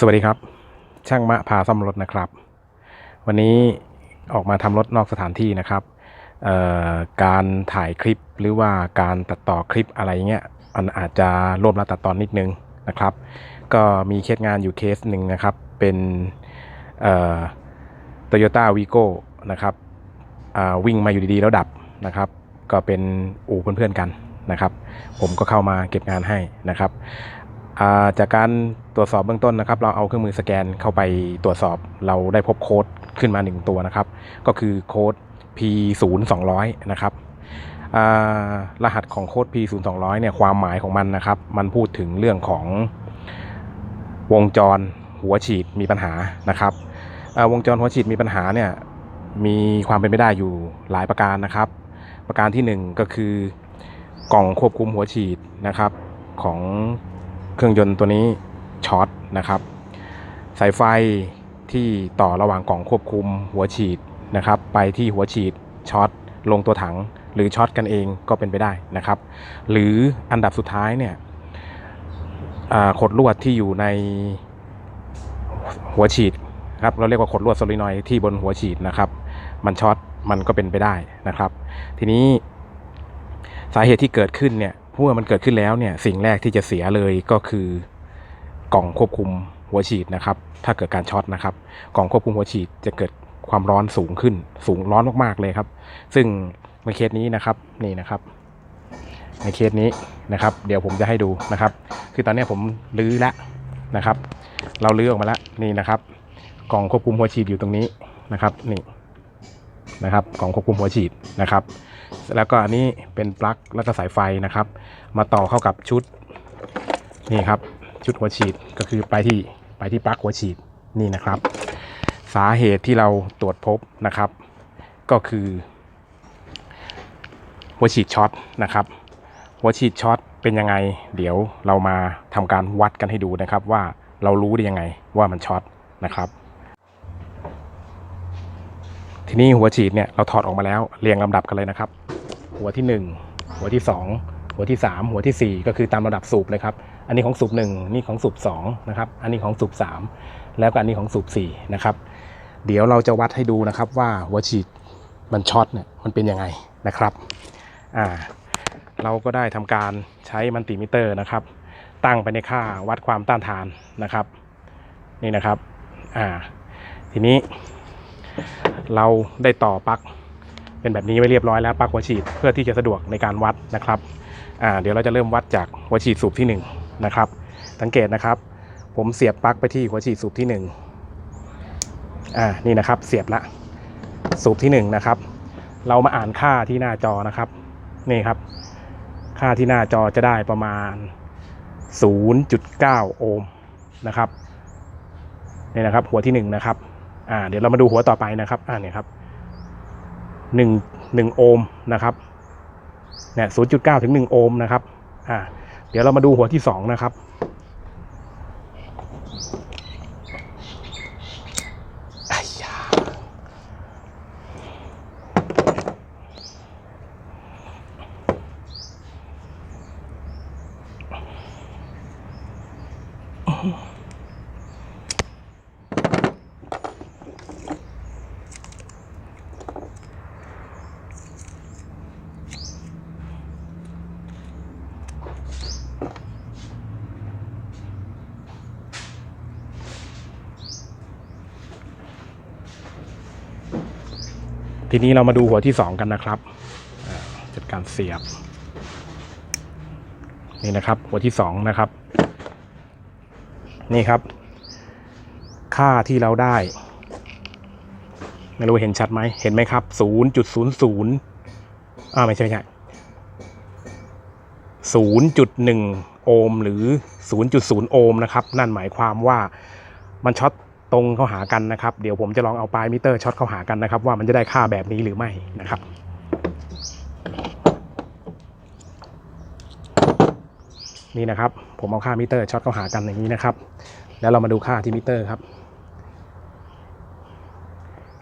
สวัสดีครับ ช่างมะพาซ่อมรถนะครับ วันนี้ออกมาทำรถนอกสถานที่นะครับการถ่ายคลิปหรือว่าการตัดต่อคลิปอะไรเงี้ยมันอาจจะรวบรัดตัดตอนนิดนึงนะครับ ก็มีเคสงานอยู่เคสหนึ่งนะครับ เป็นโตโยต้าวีโก้นะครับวิ่งมาอยู่ดีๆแล้วดับนะครับ ก็เป็นอู่เพื่อนๆกันนะครับ ผมก็เข้ามาเก็บงานให้นะครับจากการ ตรวจสอบเบื้องต้นนะครับ เราเอาเครื่องมือสแกนเข้าไปตรวจสอบ เราได้พบโค้ดขึ้นมาหนึ่งตัวนะครับ ก็คือโค้ด P 0 200 นะครับรหัสของโค้ด P 0 200 เนี่ยความหมายของมันนะครับ มันพูดถึงเรื่องของวงจรหัวฉีดมีปัญหานะครับวงจรหัวฉีดมีปัญหาเนี่ยมีความเป็นไปได้อยู่หลายประการนะครับ ประการที่หนึ่งก็คือกล่องควบคุมหัวฉีดนะครับของเครื่องยนต์ตัวนี้ ช็อตนะครับสายไฟที่ต่อระหว่างกล่องควบคุมหัวฉีดนะครับไปที่หัวฉีดช็อตลงตัวถังหรือช็อตกันเองก็เป็นไปได้นะครับ หรืออันดับสุดท้ายเนี่ยขดลวดที่อยู่ในหัวฉีดครับเราเรียกว่าขดลวดโซลินอยที่บนหัวฉีดนะครับ มันช็อตมันก็เป็นไปได้นะครับ ทีนี้สาเหตุที่เกิดขึ้นเนี่ยเมื่อมันเกิดขึ้นแล้วเนี่ยสิ่งแรกที่จะเสียเลยก็คือ กล่องควบคุมหัวฉีดนะครับ ถ้าเกิดการช็อตนะครับ กล่องควบคุมหัวฉีดจะเกิดความร้อนสูงขึ้น สูงร้อนมากๆเลยครับ ซึ่งในเคสนี้นะครับนี่นะครับ ในเคสนี้นะครับ เดี๋ยวผมจะให้ดูนะครับ คือตอนนี้ผมลื้อแล้วนะครับ เราลื้อออกมาแล้วนี่นะครับ กล่องควบคุมหัวฉีดอยู่ตรงนี้นะครับนี่นะครับกล่องควบคุมหัวฉีดนะครับ แล้วก็อันนี้เป็นปลั๊กแล้วก็สายไฟนะครับ มาต่อเข้ากับชุดนี่ครับ ชุดหัวฉีดก็คือไปที่ไปที่ปลั๊กหัวฉีดนี่นะครับ สาเหตุที่เราตรวจพบนะครับ ก็คือ หัวฉีดช็อตนะครับ หัวฉีดช็อตเป็นยังไง เดี๋ยวเรามาทำการวัดกันให้ดูนะครับ ว่าเรารู้ได้ยังไงว่ามันช็อตนะครับทีนี้หัวฉีดเนี่ยเราถอดออกมาแล้วเรียงลำดับกันเลยนะครับ หัวที่ 1 หัวที่ 2 หัวที่ 3 หัวทีสี่4 ก็คือตามระดับสูบเลยครับ อันนี้ของสูบ1นี่ของสูบ2นะครับอันนี้ของสูบ3แล้วก็อันนี้ของสูบ4นะครับเดี๋ยวเราจะวัดให้ดูนะครับว่าหัวฉีดมันช็อตเนี่ยมันเป็นยังไงนะครับอ่าเราก็ได้ทำการใช้มัลติมิเตอร์นะครับ ตั้งไปในค่าวัดความต้านทานนะครับ นี่นะครับอ่าทีนี้ เราได้ต่อปลั๊กเป็นแบบนี้ไว้เรียบร้อยแล้วปลั๊กหัวฉีดเพื่อที่จะสะดวกในการวัดนะครับอ่าเดี๋ยวเราจะเริ่มวัดจากหัวฉีดสูบที่ 1 นะครับ สังเกตนะครับ ผมเสียบปลั๊กไปที่หัวฉีดสูบที่1อ่านี่นะครับเสียบละสูบที่1นะครับเรามาอ่านค่าที่หน้าจอนะครับนี่ครับ ค่าที่หน้าจอจะได้ประมาณ 0.9 โอห์มนะครับนี่นะครับ หัวที่1นะครับอ่าเดี๋ยวเรามาดูหัวต่อไปนะครับอ่านี่ครับหนึ่งหนึ่งโอห์มนะครับเนี่ยศูนย์จุดเก้าถึงหนึ่งโอห์มนะครับอ่า เดี๋ยวเรามาดูหัวที่สองนะครับ ทีนี้เรามาดูหัวที่สองกันนะครับจัดการเสียบ นี่นะครับ หัวที่สองนะครับ นี่ครับ ค่าที่เราได้ ไม่รู้เห็นชัดไหมเห็นไหมครับศูนย์จุดศูนย์ศูนย์อ่าไม่ใช่ไม่ใช่ศูนย์จุดหนึ่งโอห์มหรือศูนย์จุดศูนย์โอห์มนะครับ นั่นหมายความว่ามันช็อต ตรงเข้าหากันนะครับ เดี๋ยวผมจะลองเอาปลายมิเตอร์ช็อตเข้าหากันนะครับ ว่ามันจะได้ค่าแบบนี้หรือไม่นะครับนี่นะครับ ผมเอาค่ามิเตอร์ช็อตเข้าหากันอย่างนี้นะครับ แล้วเรามาดูค่าที่มิเตอร์ครับ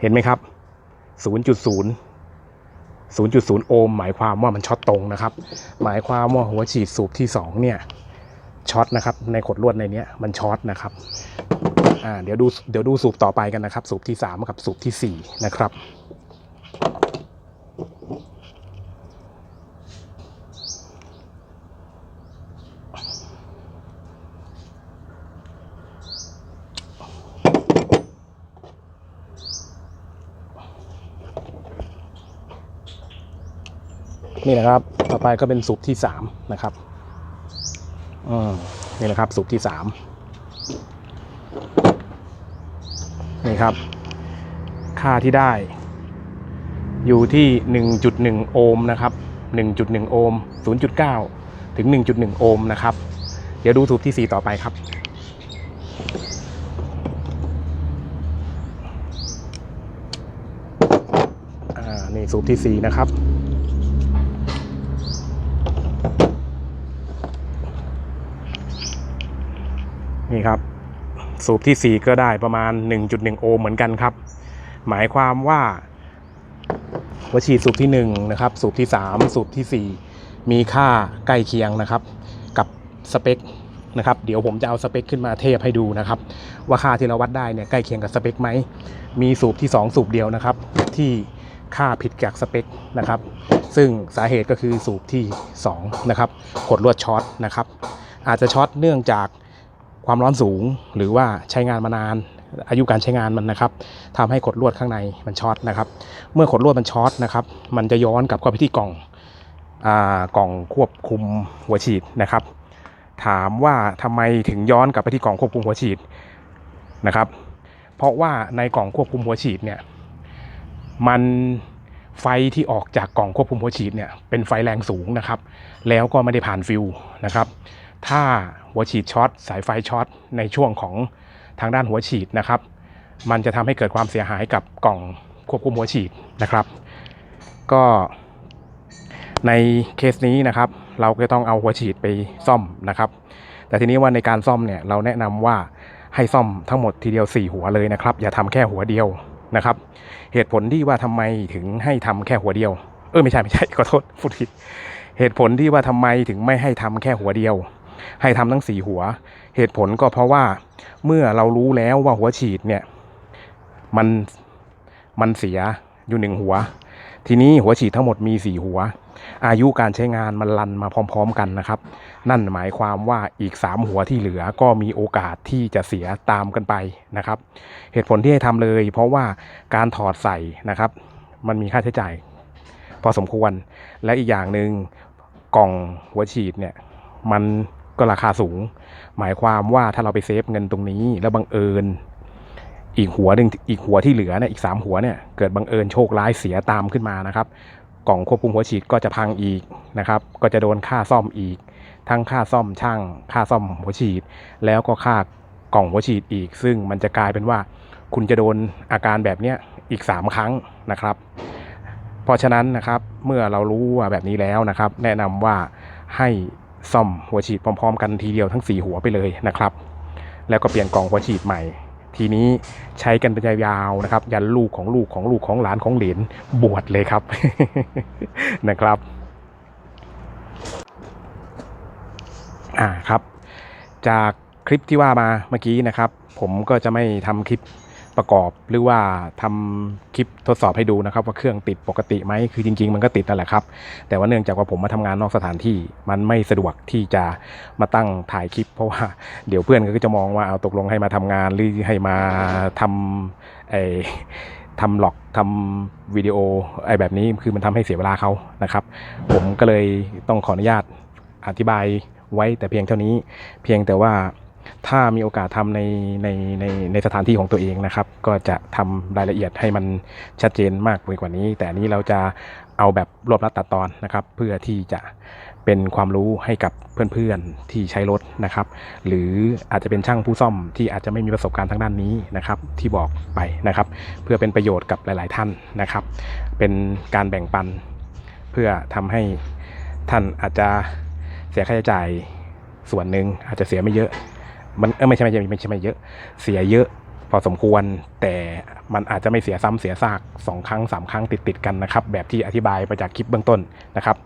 เห็นไหมครับ 0.0 0.0 โอห์มหมายความว่ามันช็อตตรงนะครับ หมายความว่าหัวฉีดสูบที่ 2 เนี่ยช็อตนะครับ ในขดลวดในนี้มันช็อตนะครับ อ่าเดี๋ยวดูเดี๋ยวดูสูบต่อไปกันนะครับ สูบที่สามกับสูบที่สี่นะครับนี่นะครับ ต่อไปก็เป็นสูบที่สามนะครับ อืม นี่แหละครับ สูบที่สาม นี่ครับ ค่าที่ได้ อยู่ที่หนึ่งจุดหนึ่งโอห์มนะครับหนึ่งจุดหนึ่งโอห์มศูนย์จุดเก้าถึงหนึ่งจุดหนึ่งโอห์มนะครับ เดี๋ยวดูสูบที่สี่ต่อไปครับอ่านี่สูบที่สี่นะครับ นี่ครับ สูบที่ 4 ก็ได้ประมาณ 1.1 โอห์มเหมือนกันครับ หมายความว่าหัวฉีดสูบที่1นะครับสูบที่ 3 สูบที่ 4 มีค่าใกล้เคียงนะครับ กับสเปคนะครับเดี๋ยวผมจะเอาสเปคขึ้นมาเทียบให้ดูนะครับ ว่าค่าที่เราวัดได้เนี่ยใกล้เคียงกับสเปคไหมมีสูบที่ 2 สูบเดียวนะครับ ที่ค่าผิดจากสเปคนะครับ ซึ่งสาเหตุก็คือสูบที่ 2 นะครับขดลวดช็อตนะครับ อาจจะช็อตเนื่องจาก ความร้อนสูงหรือว่าใช้งานมานาน อายุการใช้งานมันนะครับทำให้ขดลวดข้างในมันช็อตนะครับ เมื่อขดลวดมันช็อตนะครับ มันจะย้อนกลับเข้าไปที่กล่องอ่ากล่องควบคุมหัวฉีดนะครับ ถามว่าทำไมถึงย้อนกลับไปที่กล่องควบคุมหัวฉีดนะครับ เพราะว่าในกล่องควบคุมหัวฉีดเนี่ยมันไฟที่ออกจากกล่องควบคุมหัวฉีดเนี่ยเป็นไฟแรงสูงนะครับ แล้วก็ไม่ได้ผ่านฟิวนะครับ ถ้า หัวฉีดช็อตสายไฟช็อตในช่วงของทางด้านหัวฉีดนะครับ มันจะทำให้เกิดความเสียหายกับกล่องควบคุมหัวฉีดนะครับ ก็ในเคสนี้นะครับ เราก็ต้องเอาหัวฉีดไปซ่อมนะครับ แต่ทีนี้ว่าในการซ่อมเนี่ยเราแนะนำว่าให้ซ่อมทั้งหมดทีเดียว 4 หัวเลยนะครับ อย่าทำแค่หัวเดียวนะครับ เหตุผลที่ว่าทำไมถึงให้ทำแค่หัวเดียว เออไม่ใช่ไม่ใช่ขอโทษพูดผิด เหตุผลที่ว่าทำไมถึงไม่ให้ทำแค่หัวเดียว ให้ทำทั้งสี่หัว เหตุผลก็เพราะว่าเมื่อเรารู้แล้วว่าหัวฉีดเนี่ยมันมันเสียอยู่หนึ่งหัว ทีนี้หัวฉีดทั้งหมดมีสี่หัว อายุการใช้งานมันลันมาพร้อม ๆ กันนะครับ นั่นหมายความว่าอีกสามหัวที่เหลือก็มีโอกาสที่จะเสียตามกันไปนะครับ เหตุผลที่ให้ทำเลย เพราะว่าการถอดใส่นะครับ มันมีค่าใช้จ่าย พอสมควรและอีกอย่างหนึ่งกล่องหัวฉีดเนี่ยมัน ก็ราคาสูง หมายความว่าถ้าเราไปเซฟเงินตรงนี้ แล้วบังเอิญ อีกหัวหนึ่งอีกหัวที่เหลือเนี่ยอีกสามหัวเนี่ยเกิดบังเอิญโชคร้ายเสียตามขึ้นมานะครับกล่องควบคุมหัวฉีดก็จะพังอีกนะครับ ก็จะโดนค่าซ่อมอีก ทั้งค่าซ่อมช่าง ค่าซ่อมหัวฉีด แล้วก็ค่ากล่องหัวฉีดอีก ซึ่งมันจะกลายเป็นว่า คุณจะโดนอาการแบบเนี้ยอีกสามครั้งนะครับ เพราะฉะนั้นนะครับเมื่อเรารู้ว่าแบบนี้แล้วนะครับ แนะนำว่าให้ ซ่อมหัวฉีดพร้อม ๆ กันทีเดียวทั้ง 4 หัวไปเลยนะครับ แล้วก็เปลี่ยนกล่องหัวฉีดใหม่ ทีนี้ใช้กันเป็นยาวๆนะครับ ยันลูกของลูกของลูกของหลานของเหลนบวชเลยครับนะครับอ่าครับ จากคลิปที่ว่ามาเมื่อกี้นะครับ ผมก็จะไม่ทำคลิป ประกอบหรือว่าทำคลิปทดสอบให้ดูนะครับ ว่าเครื่องติดปกติไหมคือจริง ๆ มันก็ติดนั่นแหละครับ แต่ว่าเนื่องจากว่าผมมาทำงานนอกสถานที่มันไม่สะดวกที่จะมาตั้งถ่ายคลิป เพราะว่าเดี๋ยวเพื่อนก็จะมองว่าเอาตกลงให้มาทำงานหรือให้มาทำไอ้ทำหลอกทำวิดีโอไอ้แบบนี้คือมันทำให้เสียเวลาเขานะครับ ผมก็เลยต้องขออนุญาตอธิบายไว้แต่เพียงเท่านี้ เพียงแต่ว่า ถ้ามีโอกาสทำในในในในสถานที่ของตัวเองนะครับ ก็จะทำรายละเอียดให้มันชัดเจนมากไปกว่านี้ แต่นี้เราจะเอาแบบรวบรัดตัดตอนนะครับ เพื่อที่จะเป็นความรู้ให้กับเพื่อนๆที่ใช้รถนะครับ หรืออาจจะเป็นช่างผู้ซ่อมที่อาจจะไม่มีประสบการณ์ทางด้านนี้นะครับ ที่บอกไปนะครับ เพื่อเป็นประโยชน์กับหลาย ๆ ท่านนะครับ เป็นการแบ่งปัน เพื่อทำให้ท่านอาจจะเสียค่าใช้จ่ายส่วนหนึ่งอาจจะเสียไม่เยอะ มันเออไม่ใช่ไม่ใช่ไม่ใช่ไม่เยอะ เสียเยอะพอสมควร แต่มันอาจจะไม่เสียซ้ำเสียซากสองครั้งสามครั้งติดติดกันนะครับ แบบที่อธิบายไปจากคลิปเบื้องต้นนะครับ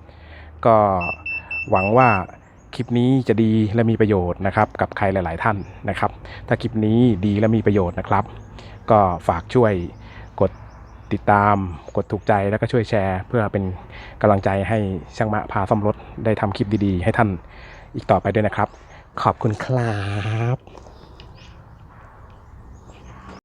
ก็หวังว่าคลิปนี้จะดีและมีประโยชน์นะครับ กับใครหลาย ๆ ท่านนะครับ ถ้าคลิปนี้ดีและมีประโยชน์นะครับ ก็ฝากช่วยกดติดตาม กดถูกใจแล้วก็ช่วยแชร์ เพื่อเป็นกำลังใจให้ช่างมะพาซ่อมรถได้ทำคลิปดี ๆ ให้ท่านอีกต่อไปด้วยนะครับ ขอบคุณครับ